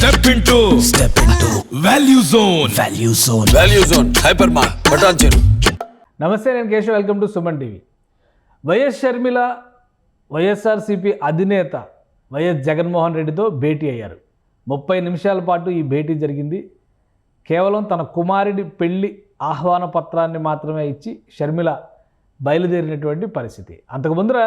Step into step into value zone value zone value zone hyper mart బటాన్ చెరు నమస్తే నేను Keshav. Welcome to Suman TV YS Sharmila YSRCP అధినేత YS Jaganmohan రెడ్డితో భేటీ అయ్యారు. ముప్పై నిమిషాల పాటు ఈ భేటీ జరిగింది. కేవలం తన కుమారుడి పెళ్ళి ఆహ్వాన పత్రాన్ని మాత్రమే ఇచ్చి షర్మిల బయలుదేరినటువంటి పరిస్థితి. అంతకు ముందర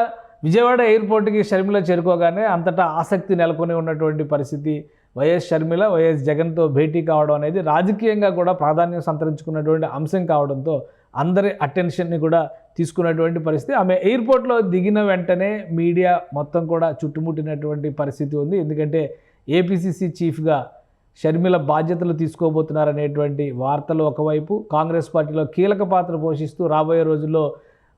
విజయవాడ ఎయిర్పోర్ట్కి షర్మిల చేరుకోగానే అంతటా ఆసక్తి నెలకొని ఉన్నటువంటి పరిస్థితి వైఎస్ షర్మిల వైఎస్ జగన్తో భేటీ కావడం అనేది రాజకీయంగా కూడా ప్రాధాన్యం సంతరించుకున్నటువంటి అంశం కావడంతో అందరి అటెన్షన్ని కూడా తీసుకున్నటువంటి పరిస్థితి. ఆమె ఎయిర్పోర్ట్లో దిగిన వెంటనే మీడియా మొత్తం కూడా చుట్టుముట్టినటువంటి పరిస్థితి ఉంది. ఎందుకంటే ఏపీసీసీ చీఫ్గా షర్మిల బాధ్యతలు తీసుకోబోతున్నారనేటువంటి వార్తలు ఒకవైపు కాంగ్రెస్ పార్టీలో కీలక పాత్ర పోషిస్తూ రాబోయే రోజుల్లో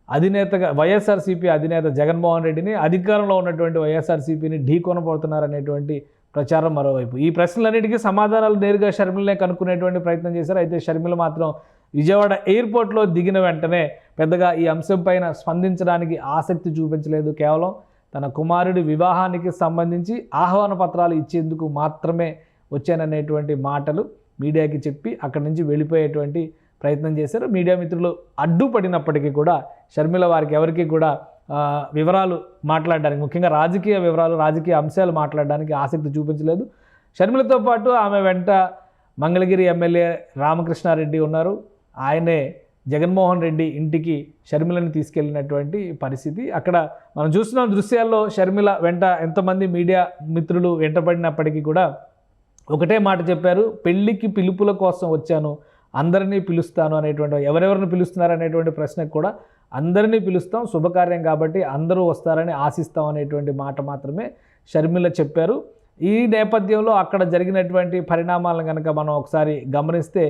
అధినేతగా వైఎస్ఆర్సీపీ అధినేత జగన్మోహన్ రెడ్డిని అధికారంలో ఉన్నటువంటి వైఎస్ఆర్సీపీని ఢీకొనబడుతున్నారనేటువంటి ప్రచారం మరోవైపు. ఈ ప్రశ్నలన్నిటికీ సమాధానాలు నేరుగా షర్మిలనే కనుక్కునేటువంటి ప్రయత్నం చేశారు. అయితే షర్మిల మాత్రం విజయవాడ ఎయిర్పోర్ట్లో దిగిన వెంటనే పెద్దగా ఈ అంశం పైన స్పందించడానికి ఆసక్తి చూపించలేదు. కేవలం తన కుమారుడి వివాహానికి సంబంధించి ఆహ్వాన పత్రాలు ఇచ్చేందుకు మాత్రమే వచ్చాననేటువంటి మాటలు మీడియాకి చెప్పి అక్కడి నుంచి వెళ్ళిపోయేటువంటి ప్రయత్నం చేశారు. మీడియా మిత్రులు అడ్డుపడినప్పటికీ కూడా షర్మిల వారికి ఎవరికి కూడా వివరాలు మాట్లాడడానికి ముఖ్యంగా రాజకీయ వివరాలు రాజకీయ అంశాలు మాట్లాడడానికి ఆసక్తి చూపించలేదు. షర్మిలతో పాటు ఆమె వెంట మంగళగిరి ఎమ్మెల్యే రామకృష్ణారెడ్డి ఉన్నారు. ఆయనే జగన్మోహన్ రెడ్డి ఇంటికి షర్మిలని తీసుకెళ్ళినటువంటి పరిస్థితి. అక్కడ మనం చూస్తున్న దృశ్యాల్లో షర్మిల వెంట ఎంతమంది మీడియా మిత్రులు వెంటబడినప్పటికీ కూడా ఒకటే మాట చెప్పారు పెళ్ళికి పిలుపుల కోసం వచ్చాను అందరినీ పిలుస్తాను అనేటువంటి ఎవరెవరిని పిలుస్తున్నారు అనేటువంటి ప్రశ్నకు కూడా అందరినీ పిలుస్తాం శుభకార్యం కాబట్టి అందరూ వస్తారని ఆశిస్తాం అనేటువంటి మాట మాత్రమే షర్మిల చెప్పారు. ఈ నేపథ్యంలో అక్కడ జరిగినటువంటి పరిణామాలను కనుక మనం ఒకసారి గమనిస్తే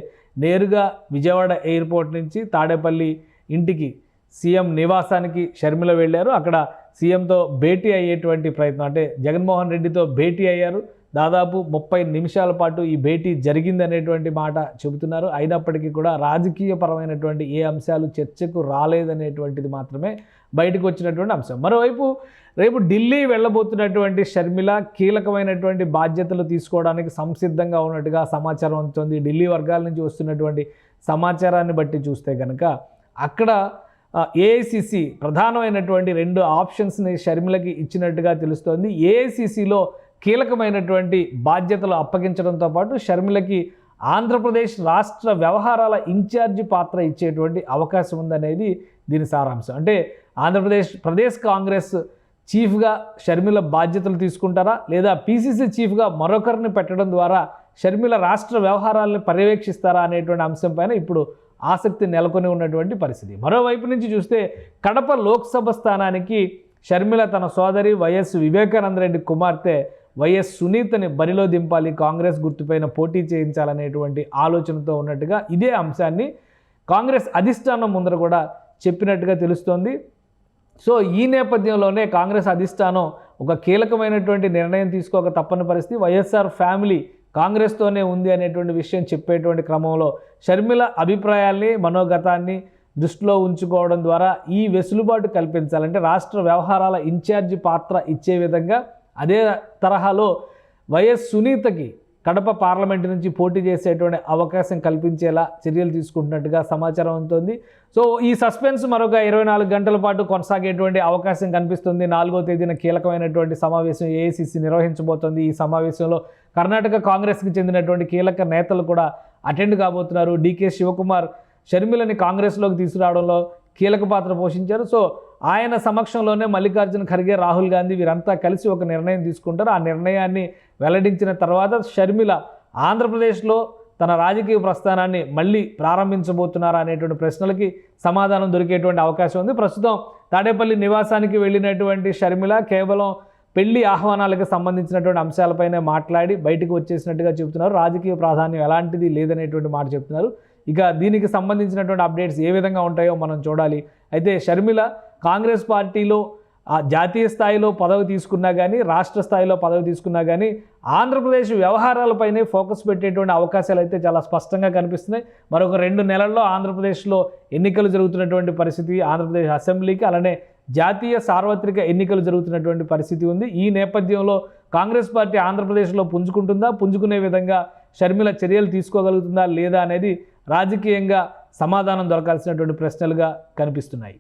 నేరుగా విజయవాడ ఎయిర్పోర్ట్ నుంచి తాడేపల్లి ఇంటికి సీఎం నివాసానికి షర్మిల వెళ్ళారు. అక్కడ సీఎంతో భేటీ అయ్యేటువంటి ప్రయత్నం అంటే జగన్మోహన్ రెడ్డితో భేటీ అయ్యారు. దాదాపు ముప్పై నిమిషాల పాటు ఈ భేటీ జరిగింది అనేటువంటి మాట చెబుతున్నారు. అయినప్పటికీ కూడా రాజకీయపరమైనటువంటి ఏ అంశాలు చర్చకు రాలేదనేటువంటిది మాత్రమే బయటకు వచ్చినటువంటి అంశం. మరోవైపు రేపు ఢిల్లీ వెళ్ళబోతున్నటువంటి షర్మిల కీలకమైనటువంటి బాధ్యతలు తీసుకోవడానికి సంసిద్ధంగా ఉన్నట్టుగా సమాచారం అందుతుంది. ఢిల్లీ వర్గాల నుంచి వస్తున్నటువంటి సమాచారాన్ని బట్టి చూస్తే కనుక అక్కడ ఏఐసిసి ప్రధానమైనటువంటి రెండు ఆప్షన్స్ని షర్మిలకి ఇచ్చినట్టుగా తెలుస్తోంది. ఏఐసిసిలో కీలకమైనటువంటి బాధ్యతలు అప్పగించడంతో పాటు షర్మిలకి ఆంధ్రప్రదేశ్ రాష్ట్ర వ్యవహారాల ఇన్ఛార్జి పాత్ర ఇచ్చేటువంటి అవకాశం ఉందనేది దీని సారాంశం. అంటే ఆంధ్రప్రదేశ్ ప్రదేశ్ కాంగ్రెస్ చీఫ్గా షర్మిల బాధ్యతలు తీసుకుంటారా? లేదా పీసీసీ చీఫ్గా మరొకరిని పెట్టడం ద్వారా షర్మిల రాష్ట్ర వ్యవహారాలను పర్యవేక్షిస్తారా అనేటువంటి అంశం పైన ఇప్పుడు ఆసక్తి నెలకొని ఉన్నటువంటి పరిస్థితి. మరోవైపు నుంచి చూస్తే కడప లోక్సభ స్థానానికి షర్మిల తన సోదరి వైఎస్ వివేకానంద రెడ్డి కుమార్తె వైఎస్ సునీతని బరిలో దింపాలి కాంగ్రెస్ గుర్తుపైన పోటీ చేయించాలనేటువంటి ఆలోచనతో ఉన్నట్టుగా ఇదే అంశాన్ని కాంగ్రెస్ అధిష్టానం ముందర కూడా చెప్పినట్టుగా తెలుస్తోంది. సో ఈ నేపథ్యంలోనే కాంగ్రెస్ అధిష్టానం ఒక కీలకమైనటువంటి నిర్ణయం తీసుకోక తప్పని పరిస్థితి. వైఎస్ఆర్ ఫ్యామిలీ కాంగ్రెస్తోనే ఉంది అనేటువంటి విషయం చెప్పేటువంటి క్రమంలో షర్మిల అభిప్రాయాల్ని మనోగతాన్ని దృష్టిలో ఉంచుకోవడం ద్వారా ఈ వెసులుబాటు కల్పించాలంటే రాష్ట్ర వ్యవహారాల ఇన్ఛార్జి పాత్ర ఇచ్చే విధంగా అదే తరహాలో వైఎస్ సునీతకి కడప పార్లమెంటు నుంచి పోటీ చేసేటువంటి అవకాశం కల్పించేలా చర్యలు తీసుకుంటున్నట్టుగా సమాచారం ఉంటుంది సో ఈ సస్పెన్స్ మరొక ఇరవై నాలుగు గంటల పాటు కొనసాగేటువంటి అవకాశం కనిపిస్తుంది. నాలుగో తేదీన కీలకమైనటువంటి సమావేశం ఏఐసిసి నిర్వహించబోతోంది. ఈ సమావేశంలో కర్ణాటక కాంగ్రెస్కి చెందినటువంటి కీలక నేతలు కూడా అటెండ్ కాబోతున్నారు. డీకే శివకుమార్ షర్మిలని కాంగ్రెస్లోకి తీసుకురావడంలో కీలక పాత్ర పోషించారు. సో ఆయన సమక్షంలోనే మల్లికార్జున ఖర్గే రాహుల్ గాంధీ వీరంతా కలిసి ఒక నిర్ణయం తీసుకుంటారు. ఆ నిర్ణయాన్ని వెల్లడించిన తర్వాత షర్మిల ఆంధ్రప్రదేశ్లో తన రాజకీయ ప్రస్థానాన్ని మళ్ళీ ప్రారంభించబోతున్నారా అనేటువంటి ప్రశ్నలకి సమాధానం దొరికేటువంటి అవకాశం ఉంది. ప్రస్తుతం తాడేపల్లి నివాసానికి వెళ్ళినటువంటి షర్మిల కేవలం పెళ్ళి ఆహ్వానాలకు సంబంధించినటువంటి అంశాలపైనే మాట్లాడి బయటకు వచ్చేసినట్టుగా చెబుతున్నారు. రాజకీయ ప్రాధాన్యం ఎలాంటిది లేదనేటువంటి మాట చెప్తున్నారు ఇక దీనికి సంబంధించినటువంటి అప్డేట్స్ ఏ విధంగా ఉంటాయో మనం చూడాలి. అయితే షర్మిల కాంగ్రెస్ పార్టీలో ఆ జాతీయ స్థాయిలో పదవి తీసుకున్నా కానీ రాష్ట్ర స్థాయిలో పదవి తీసుకున్నా కానీ ఆంధ్రప్రదేశ్ వ్యవహారాలపైనే ఫోకస్ పెట్టేటువంటి అవకాశాలు అయితే చాలా స్పష్టంగా కనిపిస్తున్నాయి. మరొక రెండు నెలల్లో ఆంధ్రప్రదేశ్లో ఎన్నికలు జరుగుతున్నటువంటి పరిస్థితి ఆంధ్రప్రదేశ్ అసెంబ్లీకి అలానే జాతీయ సార్వత్రిక ఎన్నికలు జరుగుతున్నటువంటి పరిస్థితి ఉంది. ఈ నేపథ్యంలో కాంగ్రెస్ పార్టీ ఆంధ్రప్రదేశ్లో పుంజుకుంటుందా? పుంజుకునే విధంగా షర్మిల చర్యలు తీసుకోగలుగుతుందా లేదా అనేది రాజకీయంగా సమాధానం దొరకాల్సినటువంటి ప్రశ్నలుగా కనిపిస్తున్నాయి.